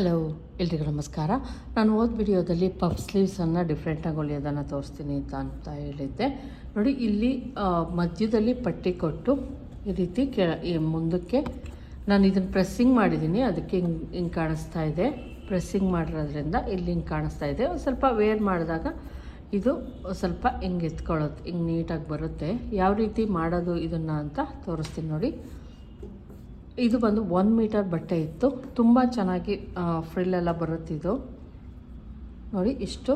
Hello ಎಲ್ರಿಗೂ ನಮಸ್ಕಾರ. ನಾನು ಓದ್ ವಿಡಿಯೋದಲ್ಲಿ ಪಫ್ ಸ್ಲೀವ್ಸನ್ನು ಡಿಫ್ರೆಂಟಾಗಿ ಹೊಲಿಯೋದನ್ನು ತೋರಿಸ್ತೀನಿ ಅಂತ ಅಂತ ಹೇಳಿದ್ದೆ. ನೋಡಿ, ಇಲ್ಲಿ ಮಧ್ಯದಲ್ಲಿ ಪಟ್ಟಿ ಕೊಟ್ಟು ಈ ರೀತಿ ಕೆ ಮುಂದಕ್ಕೆ ನಾನು ಇದನ್ನು ಪ್ರೆಸ್ಸಿಂಗ್ ಮಾಡಿದ್ದೀನಿ. ಅದಕ್ಕೆ ಹಿಂಗೆ ಹಿಂಗೆ ಕಾಣಿಸ್ತಾ ಇದೆ. ಪ್ರೆಸ್ಸಿಂಗ್ ಮಾಡಿರೋದ್ರಿಂದ ಇಲ್ಲಿ ಹಿಂಗೆ ಕಾಣಿಸ್ತಾ ಇದೆ. ಒಂದು ಸ್ವಲ್ಪ ವೇರ್ ಮಾಡಿದಾಗ ಇದು ಸ್ವಲ್ಪ ಹಿಂಗೆ ಎತ್ಕೊಳ್ಳುತ್ತೆ ಹಿಂಗೆ ನೀಟಾಗಿ ಬರುತ್ತೆ. ಯಾವ ರೀತಿ ಮಾಡೋದು ಇದನ್ನು ಅಂತ ತೋರಿಸ್ತೀನಿ ನೋಡಿ. ಇದು ಬಂದು ಒನ್ ಮೀಟರ್ ಬಟ್ಟೆ ಇತ್ತು. ತುಂಬ ಚೆನ್ನಾಗಿ ಫ್ರಿಲ್ಲೆಲ್ಲ ಬರುತ್ತಿದ್ದು ನೋಡಿ ಇಷ್ಟು.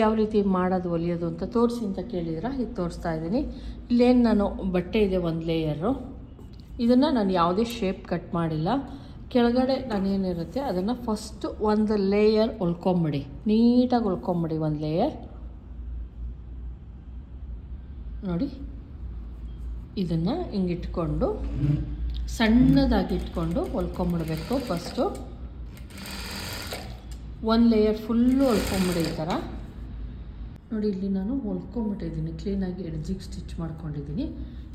ಯಾವ ರೀತಿ ಮಾಡೋದು ಹೊಲಿಯೋದು ಅಂತ ತೋರಿಸಿ ಅಂತ ಕೇಳಿದ್ರೆ ಇದು ತೋರಿಸ್ತಾ ಇದ್ದೀನಿ. ಇಲ್ಲೇನು ನಾನು ಬಟ್ಟೆ ಇದೆ ಒಂದು ಲೇಯರು ಇದನ್ನು ನಾನು ಯಾವುದೇ ಶೇಪ್ ಕಟ್ ಮಾಡಿಲ್ಲ. ಕೆಳಗಡೆ ನಾನೇನಿರುತ್ತೆ, ಅದನ್ನು ಫಸ್ಟ್ ಒಂದು ಲೇಯರ್ ಹೊಲ್ಕೊಂಬಿಡಿ. ನೀಟಾಗಿ ಹೊಲ್ಕೊಂಬಿಡಿ ಒಂದು ಲೇಯರ್ ನೋಡಿ. ಇದನ್ನು ಹಿಂಗಿಟ್ಕೊಂಡು ಸಣ್ಣದಾಗಿ ಇಟ್ಕೊಂಡು ಹೊಲ್ಕೊಂಬಿಡ್ಬೇಕು ಫಸ್ಟು. ಒಂದು ಲೇಯರ್ ಫುಲ್ಲು ಹೊಲ್ಕೊಂಬಿಡಿ ಈ ಥರ. ನೋಡಿ, ಇಲ್ಲಿ ನಾನು ಹೊಲ್ಕೊಂಬಿಟ್ಟಿದ್ದೀನಿ. ಕ್ಲೀನಾಗಿ ಎಡ್ಜಿಗೆ ಸ್ಟಿಚ್ ಮಾಡ್ಕೊಂಡಿದ್ದೀನಿ.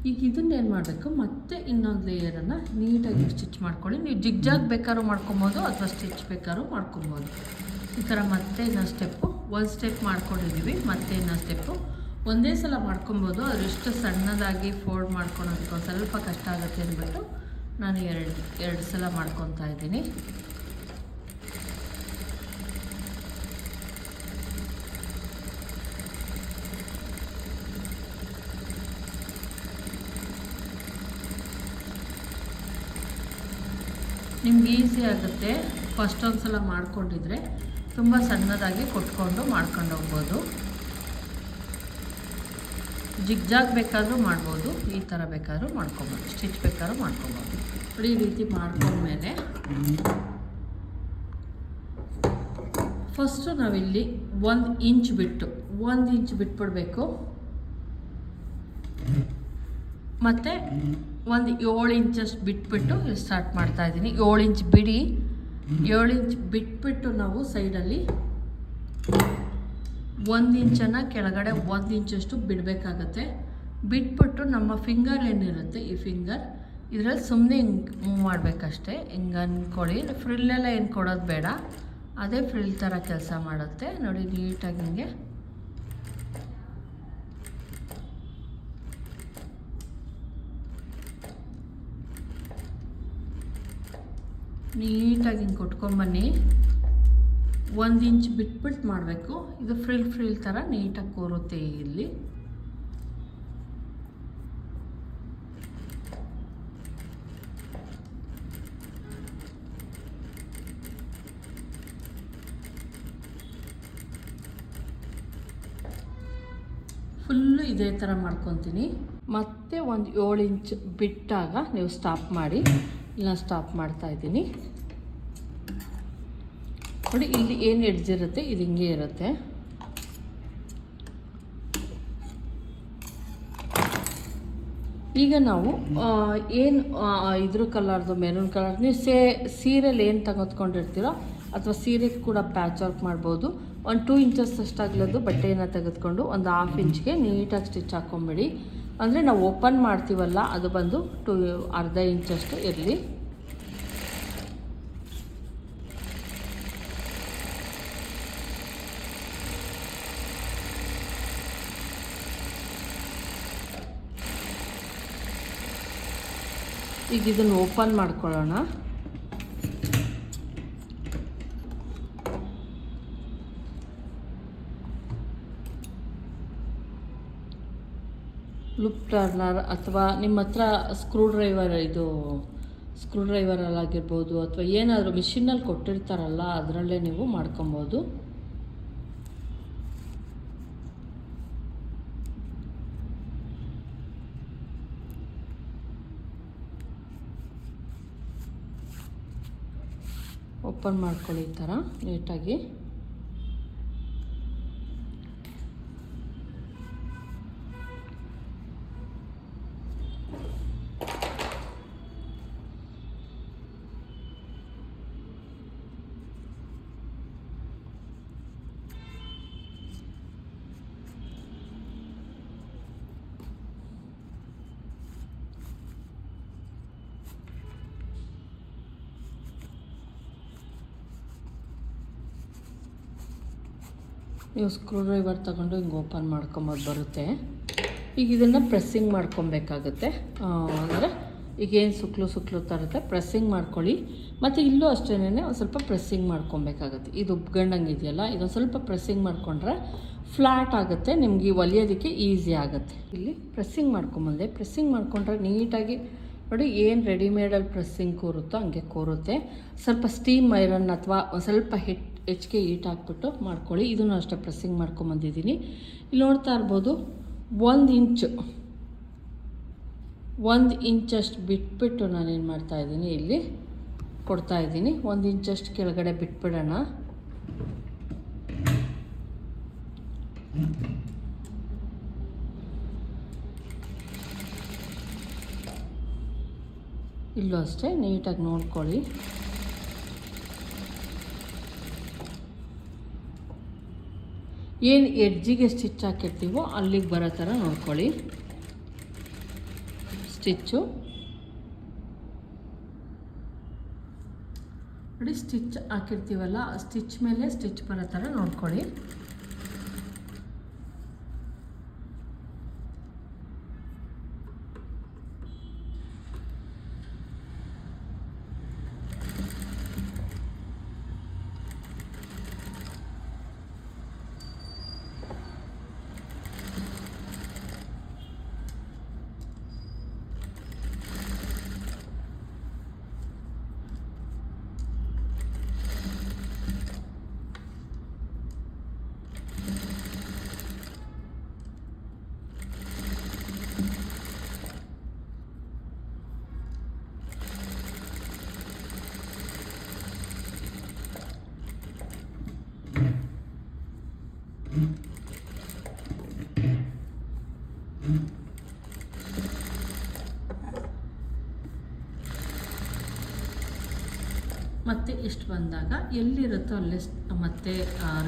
ಈಗ ಇದನ್ನೇನು ಮಾಡಬೇಕು? ಮತ್ತೆ ಇನ್ನೊಂದು ಲೇಯರನ್ನು ನೀಟಾಗಿ ಸ್ಟಿಚ್ ಮಾಡ್ಕೊಳ್ಳಿ. ನೀವು ಜಿಗ್ಜಾಗ್ ಬೇಕಾದ್ರೂ ಮಾಡ್ಕೊಬೋದು, ಅಥವಾ ಸ್ಟಿಚ್ ಬೇಕಾದ್ರೂ ಮಾಡ್ಕೊಬೋದು. ಈ ಥರ ಮತ್ತೆ ಇನ್ನೊಂದು ಸ್ಟೆಪ್ಪು. ಒಂದು ಸ್ಟೆಪ್ ಮಾಡ್ಕೊಂಡಿದ್ದೀವಿ ಮತ್ತೆ ಇನ್ನೊಂದು ಸ್ಟೆಪ್ಪು. ಒಂದೇ ಸಲ ಮಾಡ್ಕೊಬೋದು ಅದೆಷ್ಟು ಸಣ್ಣದಾಗಿ ಫೋಲ್ಡ್ ಮಾಡ್ಕೊಳೋದಕ್ಕೆ ಒಂದು ಸ್ವಲ್ಪ ಕಷ್ಟ ಆಗುತ್ತೆ ಅಂದ್ಬಿಟ್ಟು ನಾನು ಎರಡು ಎರಡು ಸಲ ಮಾಡ್ಕೊತಾ ಇದ್ದೀನಿ. ನಿಮ್ಗೆ ಈಸಿ ಆಗುತ್ತೆ. ಫಸ್ಟ್ ಒಂದು ಸಲ ಮಾಡಿಕೊಂಡಿದ್ರೆ ತುಂಬ ಸಣ್ಣದಾಗಿ ಕೊಟ್ಕೊಂಡು ಮಾಡ್ಕೊಂಡು ಹೋಗ್ಬೋದು. ಜಿಗ್ಜಾಗ್ ಬೇಕಾದರೂ ಮಾಡ್ಬೋದು, ಈ ಥರ ಬೇಕಾದ್ರೂ ಮಾಡ್ಕೊಬೋದು, ಸ್ಟಿಚ್ ಬೇಕಾದ್ರೂ ಮಾಡ್ಕೊಬೋದು. ಈ ರೀತಿ ಮಾಡ್ಕೊಂಡ್ಮೇಲೆ ಫಸ್ಟು ನಾವಿಲ್ಲಿ ಒಂದು ಇಂಚ್ ಬಿಟ್ಟು, ಒಂದು ಇಂಚ್ ಬಿಟ್ಬಿಡ್ಬೇಕು. ಮತ್ತು ಒಂದು ಏಳು ಇಂಚಷ್ಟು ಬಿಟ್ಬಿಟ್ಟು ಸ್ಟಾರ್ಟ್ ಮಾಡ್ತಾ ಇದ್ದೀನಿ. ಏಳು ಇಂಚ್ ಬಿಡಿ. ಏಳು ಇಂಚ್ ಬಿಟ್ಬಿಟ್ಟು ನಾವು ಸೈಡಲ್ಲಿ ಒಂದು ಇಂಚನ್ನು ಕೆಳಗಡೆ ಒಂದು ಇಂಚಷ್ಟು ಬಿಡಬೇಕಾಗತ್ತೆ. ಬಿಟ್ಬಿಟ್ಟು ನಮ್ಮ ಫಿಂಗರ್ ಏನಿರುತ್ತೆ ಈ ಫಿಂಗರ್ ಇದರಲ್ಲಿ ಸುಮ್ಮನೆ ಹಿಂಗೆ ಮೂವ್ ಮಾಡಬೇಕಷ್ಟೇ. ಹಿಂಗೆ ಅಂದ್ಕೊಳ್ಳಿ ಫ್ರಿಲ್ಲೆಲ್ಲ ಏನು ಕೊಡೋದು ಬೇಡ. ಅದೇ ಫ್ರಿಲ್ ಥರ ಕೆಲಸ ಮಾಡುತ್ತೆ. ನೋಡಿ ನೀಟಾಗಿ ಹಿಂಗೆ. ನೀಟಾಗಿ ಹಿಂಗೆ ಕೊಟ್ಕೊಂಬನ್ನಿ ಒಂದು ಇಂಚ್ ಬಿಟ್ಬಿಟ್ಟು ಮಾಡಬೇಕು. ಇದು ಫ್ರಿಲ್ ಫ್ರಿಲ್ ಥರ ನೀಟಾಗಿ ಕೋರುತ್ತೆ ಇಲ್ಲಿ. ಫುಲ್ಲು ಇದೇ ಥರ ಮಾಡ್ಕೊತೀನಿ. ಮತ್ತೆ ಒಂದು ಏಳು ಇಂಚ್ ಬಿಟ್ಟಾಗ ನೀವು ಸ್ಟಾಪ್ ಮಾಡಿ. ಇಲ್ಲ ಸ್ಟಾಪ್ ಮಾಡ್ತಾ ಇದ್ದೀನಿ. ನೋಡಿ, ಇಲ್ಲಿ ಏನು ಎಡ್ಜಿರುತ್ತೆ ಇದು ಹಿಂಗೆ ಇರುತ್ತೆ. ಈಗ ನಾವು ಏನು ಇದ್ರ ಕಲರ್ದು, ಮೆರೂನ್ ಕಲರ್, ನೀವು ಸೇ, ಸೀರೆಲಿ ಏನು ತೆಗೆದುಕೊಂಡಿರ್ತೀರೋ, ಅಥವಾ ಸೀರೆಗೆ ಕೂಡ ಪ್ಯಾಚ್ ವರ್ಕ್ ಮಾಡ್ಬೋದು. ಒಂದು ಟೂ ಇಂಚಸ್ ಅಷ್ಟಾಗ್ಲದ್ದು ಬಟ್ಟೆಯನ್ನು ತೆಗೆದುಕೊಂಡು, ಒಂದು ಹಾಫ್ ಇಂಚ್ಗೆ ನೀಟಾಗಿ ಸ್ಟಿಚ್ ಹಾಕ್ಕೊಂಬಿಡಿ ಅಂದರೆ ನಾವು ಓಪನ್ ಮಾಡ್ತೀವಲ್ಲ, ಅದು ಬಂದು ಟೂ ಅರ್ಧ ಇಂಚಷ್ಟು ಇರಲಿ. ಈಗ ಇದನ್ನು ಓಪನ್ ಮಾಡ್ಕೊಳ್ಳೋಣ. ಲುಪ್ ಟರ್ನರ್ ಅಥವಾ ನಿಮ್ಮ ಹತ್ರ ಸ್ಕ್ರೂ ಡ್ರೈವರ್ ಇದು ಸ್ಕ್ರೂ ಡ್ರೈವರಲ್ಲಾಗಿರ್ಬೋದು ಅಥವಾ ಏನಾದರೂ ಮಿಷಿನಲ್ಲಿ ಕೊಟ್ಟಿರ್ತಾರಲ್ಲ, ಅದರಲ್ಲೇ ನೀವು ಮಾಡ್ಕೊಬೋದು. ಓಪನ್ ಮಾಡ್ಕೊಳ್ಳಿ ಈ ಥರ ನೀಟಾಗಿ. ನೀವು ಸ್ಕ್ರೂ ಡ್ರೈವರ್ ತಗೊಂಡು ಹಿಂಗೆ ಓಪನ್ ಮಾಡ್ಕೊಂಬೋದು ಬರುತ್ತೆ. ಈಗ ಇದನ್ನು ಪ್ರೆಸ್ಸಿಂಗ್ ಮಾಡ್ಕೊಬೇಕಾಗತ್ತೆ. ಅಂದರೆ ಈಗೇನು ಸುಕ್ಲು ಸುಕ್ಲು ತರುತ್ತೆ ಪ್ರೆಸ್ಸಿಂಗ್ ಮಾಡ್ಕೊಳ್ಳಿ. ಮತ್ತು ಇಲ್ಲೂ ಅಷ್ಟೇ ಒಂದು ಸ್ವಲ್ಪ ಪ್ರೆಸ್ಸಿಂಗ್ ಮಾಡ್ಕೊಬೇಕಾಗತ್ತೆ. ಇದು ಉಬ್ಗಂಡಂಗೆ ಇದೆಯಲ್ಲ, ಇದೊಂದು ಸ್ವಲ್ಪ ಪ್ರೆಸ್ಸಿಂಗ್ ಮಾಡಿಕೊಂಡ್ರೆ ಫ್ಲ್ಯಾಟ್ ಆಗುತ್ತೆ, ನಿಮಗೆ ಒಲಿಯೋದಕ್ಕೆ ಈಸಿ ಆಗುತ್ತೆ. ಇಲ್ಲಿ ಪ್ರೆಸ್ಸಿಂಗ್ ಮಾಡ್ಕೊಂಬಂದೆ. ಪ್ರೆಸ್ಸಿಂಗ್ ಮಾಡಿಕೊಂಡ್ರೆ ನೀಟಾಗಿ ನೋಡಿ ಏನು ರೆಡಿಮೇಡಲ್ಲಿ ಪ್ರೆಸ್ಸಿಂಗ್ ಕೂರುತ್ತೋ ಹಂಗೆ ಕೂರುತ್ತೆ. ಸ್ವಲ್ಪ ಸ್ಟೀಮ್ ಐರನ್ ಅಥವಾ ಸ್ವಲ್ಪ ಹಿಟ್ ಹೆಚ್ಚಿಗೆ ಹೀಟ್ ಹಾಕ್ಬಿಟ್ಟು ಮಾಡ್ಕೊಳ್ಳಿ. ಇದನ್ನು ಅಷ್ಟೇ ಪ್ರೆಸ್ಸಿಂಗ್ ಮಾಡ್ಕೊಂಬಂದಿದ್ದೀನಿ ಇಲ್ಲಿ ನೋಡ್ತಾ ಇರ್ಬೋದು, ಒಂದು ಇಂಚು, ಒಂದು ಇಂಚಷ್ಟು ಬಿಟ್ಬಿಟ್ಟು ನಾನೇನು ಮಾಡ್ತಾ ಇದ್ದೀನಿ, ಇಲ್ಲಿ ಕೊಡ್ತಾ ಇದ್ದೀನಿ. ಒಂದು ಇಂಚಷ್ಟು ಕೆಳಗಡೆ ಬಿಟ್ಬಿಡೋಣ. ಇಲ್ಲೂ ಅಷ್ಟೇ ನೀಟಾಗಿ ನೋಡ್ಕೊಳ್ಳಿ. ಏನು ಎಡ್ಜಿಗೆ ಸ್ಟಿಚ್ ಹಾಕಿರ್ತೀವೋ ಅಲ್ಲಿಗೆ ಬರೋ ಥರ ನೋಡ್ಕೊಳ್ಳಿ. ಸ್ಟಿಚ್ಚು ನೋಡಿ ಸ್ಟಿಚ್ ಹಾಕಿರ್ತೀವಲ್ಲ ಸ್ಟಿಚ್ ಮೇಲೆ ಸ್ಟಿಚ್ ಬರೋ ಥರ ನೋಡ್ಕೊಳ್ಳಿ. ಮತ್ತು ಇಷ್ಟು ಬಂದಾಗ ಎಲ್ಲಿರುತ್ತೋ ಅಲ್ಲಿ ಮತ್ತೆ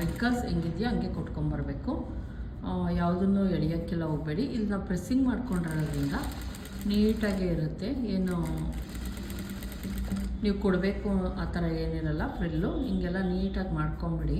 ರೆಕ್ಕರ್ಸ್ ಹೆಂಗಿದೆಯೋ ಹಂಗೆ ಕೊಟ್ಕೊಂಬರ್ಬೇಕು ಯಾವುದನ್ನು ಎಳಿಯೋಕ್ಕೆಲ್ಲ ಹೋಗಬೇಡಿ. ಇಲ್ಲಿ ನಾವು ಪ್ರೆಸ್ಸಿಂಗ್ ಮಾಡ್ಕೊಂಡಿರೋದ್ರಿಂದ ನೀಟಾಗೇ ಇರುತ್ತೆ. ಏನು, ನೀವು ಕೊಡಬೇಕು ಆ ಥರ ಏನಿರಲ್ಲ ಫ್ರಿಲ್ಲು ಹಿಂಗೆಲ್ಲ ನೀಟಾಗಿ ಮಾಡ್ಕೊಂಬಿಡಿ.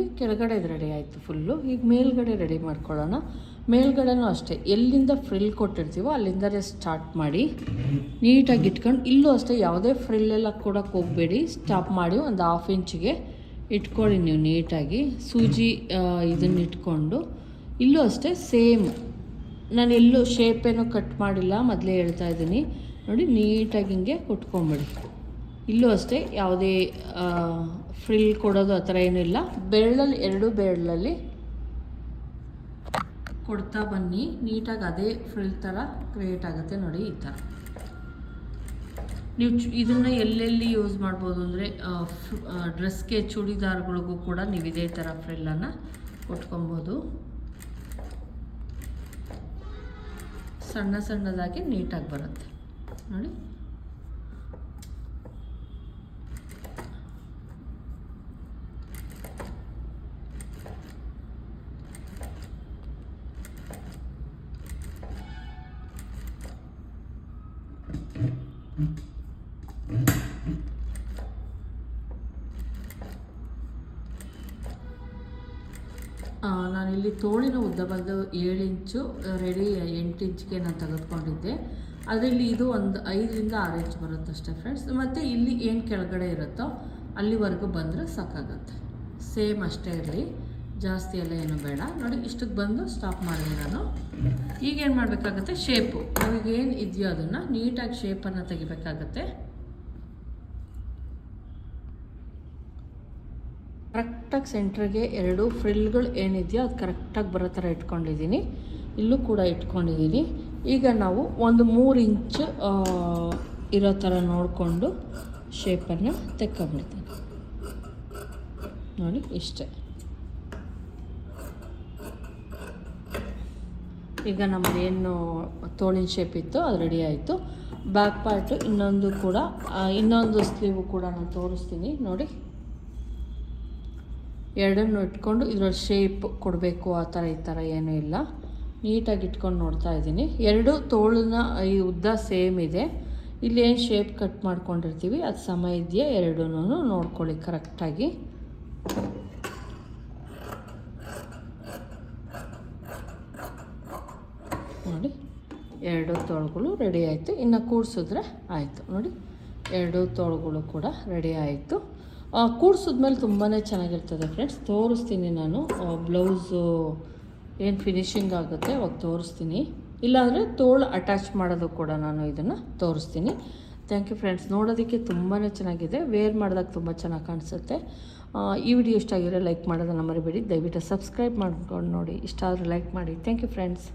ಈ ಕೆಳಗಡೆ ರೆಡಿ ಆಯಿತು ಫುಲ್ಲು ಈಗ ಮೇಲ್ಗಡೆ ರೆಡಿ ಮಾಡ್ಕೊಳ್ಳೋಣ. ಮೇಲ್ಗಡೆನೂ ಅಷ್ಟೇ. ಎಲ್ಲಿಂದ ಫ್ರಿಲ್ ಕೊಟ್ಟಿರ್ತೀವೋ ಅಲ್ಲಿಂದಲೇ ಸ್ಟಾರ್ಟ್ ಮಾಡಿ. ನೀಟಾಗಿ ಇಟ್ಕೊಂಡು ಇಲ್ಲೂ ಅಷ್ಟೇ ಯಾವುದೇ ಫ್ರಿಲ್ಲೆಲ್ಲ ಕೊಡೋಕ್ಕೆ ಹೋಗಬೇಡಿ. ಸ್ಟಾಪ್ ಮಾಡಿ ಒಂದು ಹಾಫ್ ಇಂಚಿಗೆ ಇಟ್ಕೊಳ್ಳಿ ನೀವು ನೀಟಾಗಿ. ಸೂಜಿ ಇದನ್ನು ಇಟ್ಕೊಂಡು ಇಲ್ಲೂ ಅಷ್ಟೇ ಸೇಮ್ ನಾನು ಎಲ್ಲೂ ಶೇಪೇನೂ ಕಟ್ ಮಾಡಿಲ್ಲ. ಮೊದಲೇ ಹೇಳ್ತಾ ಇದ್ದೀನಿ. ನೋಡಿ, ನೀಟಾಗಿ ಹಿಂಗೆ ಕುಟ್ಕೊಂಬಿಡಿ. ಇಲ್ಲೂ ಅಷ್ಟೇ, ಯಾವುದೇ ಫ್ರಿಲ್ ಕೊಡೋದು ಆ ಥರ ಏನಿಲ್ಲ ಬೆರಳಲ್ಲಿ ಎರಡು ಬೆರಳಲ್ಲಿ ಕೊಡ್ತಾ ಬನ್ನಿ. ನೀಟಾಗಿ ಅದೇ ಫ್ರಿಲ್ ಥರ ಕ್ರಿಯೇಟ್ ಆಗುತ್ತೆ ನೋಡಿ ಈ ಥರ. ನೀವು ಚು, ಇದನ್ನು ಎಲ್ಲೆಲ್ಲಿ ಯೂಸ್ ಮಾಡ್ಬೋದು ಅಂದರೆ ಡ್ರೆಸ್ಗೆ ಚೂಡಿದಾರ್ಗಳಿಗೂ ಕೂಡ ನೀವು ಇದೇ ಥರ ಫ್ರಿಲ್ಲನ್ನು ಕೊಟ್ಕೊಬೋದು. ಸಣ್ಣ ಸಣ್ಣದಾಗಿ ನೀಟಾಗಿ ಬರುತ್ತೆ. ನೋಡಿ. ನಾನಿಲ್ಲಿ ತೋಳಿನ ಉದ್ದ ಬಂದು ಏಳು ಇಂಚು ರೆಡಿ ಎಂಟು ಇಂಚಿಗೆ ನಾನು ತೆಗೆದುಕೊಂಡಿದ್ದೆ. ಅದರಲ್ಲಿ ಇದು ಒಂದು ಐದರಿಂದ ಆರು ಇಂಚ್ ಬರುತ್ತೆ ಅಷ್ಟೇ ಫ್ರೆಂಡ್ಸ್ ಮತ್ತು ಇಲ್ಲಿ ಏನು ಕೆಳಗಡೆ ಇರುತ್ತೋ ಅಲ್ಲಿವರೆಗೂ ಬಂದರೆ ಸಾಕಾಗುತ್ತೆ. ಸೇಮ್ ಅಷ್ಟೇ ಇರಲಿ. ಜಾಸ್ತಿ ಎಲ್ಲ ಏನು ಬೇಡ. ನೋಡಿ ಇಷ್ಟಕ್ಕೆ ಬಂದು ಸ್ಟಾಪ್ ಮಾಡಿದೆ ನಾನು. ಈಗೇನು ಮಾಡಬೇಕಾಗತ್ತೆ? ಶೇಪು ನಮಗೇನು ಇದೆಯೋ ಅದನ್ನು ನೀಟಾಗಿ ಶೇಪನ್ನು ತೆಗಿಬೇಕಾಗತ್ತೆ. ಕರೆಕ್ಟಾಗಿ ಸೆಂಟ್ರಿಗೆ ಎರಡು ಫ್ರಿಲ್ಗಳು ಏನಿದೆಯೋ ಅದು ಕರೆಕ್ಟಾಗಿ ಬರೋ ಥರ ಇಟ್ಕೊಂಡಿದ್ದೀನಿ. ಇಲ್ಲೂ ಕೂಡ ಇಟ್ಕೊಂಡಿದ್ದೀನಿ. ಈಗ ನಾವು ಒಂದು ಮೂರು ಇಂಚ್ ಇರೋ ಥರ ನೋಡಿಕೊಂಡು ಶೇಪನ್ನು ತೆಕ್ಕೊಂಬಿಡ್ತೀನಿ. ನೋಡಿ, ಇಷ್ಟೇ. ಈಗ ನಮ್ಮದು ಏನು ತೋಳಿನ ಶೇಪ್ ಇತ್ತು ಅದು ರೆಡಿ ಆಯಿತು. ಬ್ಯಾಕ್ ಪಾರ್ಟು ಇನ್ನೊಂದು ಕೂಡ ಇನ್ನೊಂದು ಸ್ಲೀವು ಕೂಡ ನಾನು ತೋರಿಸ್ತೀನಿ. ನೋಡಿ. ಎರಡನ್ನು ಇಟ್ಕೊಂಡು ಇದರಲ್ಲಿ ಶೇಪ್ ಕೊಡಬೇಕು ಆ ಥರ ಈ ಥರ ಏನೂ ಇಲ್ಲ. ನೀಟಾಗಿ ಇಟ್ಕೊಂಡು ನೋಡ್ತಾ ಇದ್ದೀನಿ. ಎರಡು ತೋಳನ್ನ ಈ ಉದ್ದ ಸೇಮ್ ಇದೆ. ಇಲ್ಲಿ ಏನು ಶೇಪ್ ಕಟ್ ಮಾಡ್ಕೊಂಡಿರ್ತೀವಿ, ಅದು ಸಮ ಇದೆಯಾ ಎರಡೂ ನೋಡ್ಕೊಳ್ಳಿ ಕರೆಕ್ಟಾಗಿ. ನೋಡಿ, ಎರಡು ತೋಳುಗಳು ರೆಡಿ ಆಯಿತು. ಇನ್ನು ಕೂಡಿಸಿದ್ರೆ ಆಯಿತು. ನೋಡಿ, ಎರಡು ತೋಳುಗಳು ಕೂಡ ರೆಡಿ ಆಯಿತು. ಕೂಡ್ಸಿದ್ಮೇಲೆ ತುಂಬಾ ಚೆನ್ನಾಗಿರ್ತದೆ ಫ್ರೆಂಡ್ಸ್ ತೋರಿಸ್ತೀನಿ ನಾನು. ಬ್ಲೌಸು ಏನು ಫಿನಿಶಿಂಗ್ ಆಗುತ್ತೆ, ಅವಾಗ ತೋರಿಸ್ತೀನಿ. ಇಲ್ಲಾಂದರೆ ತೋಳು ಅಟ್ಯಾಚ್ ಮಾಡೋದು ಕೂಡ ನಾನು ಇದನ್ನು ತೋರಿಸ್ತೀನಿ. ಥ್ಯಾಂಕ್ ಯು ಫ್ರೆಂಡ್ಸ್ ನೋಡೋದಕ್ಕೆ ತುಂಬಾ ಚೆನ್ನಾಗಿದೆ. ವೇರ್ ಮಾಡಿದಾಗ ತುಂಬ ಚೆನ್ನಾಗಿ ಕಾಣಿಸುತ್ತೆ. ಈ ವಿಡಿಯೋ ಇಷ್ಟ ಆಗಿರೋ ಲೈಕ್ ಮಾಡೋದನ್ನು ಮರಿಬೇಡಿ. ದಯವಿಟ್ಟು ಸಬ್ಸ್ಕ್ರೈಬ್ ಮಾಡ್ಕೊಂಡು ನೋಡಿ. ಇಷ್ಟ ಆದರೆ ಲೈಕ್ ಮಾಡಿ. Thank you friends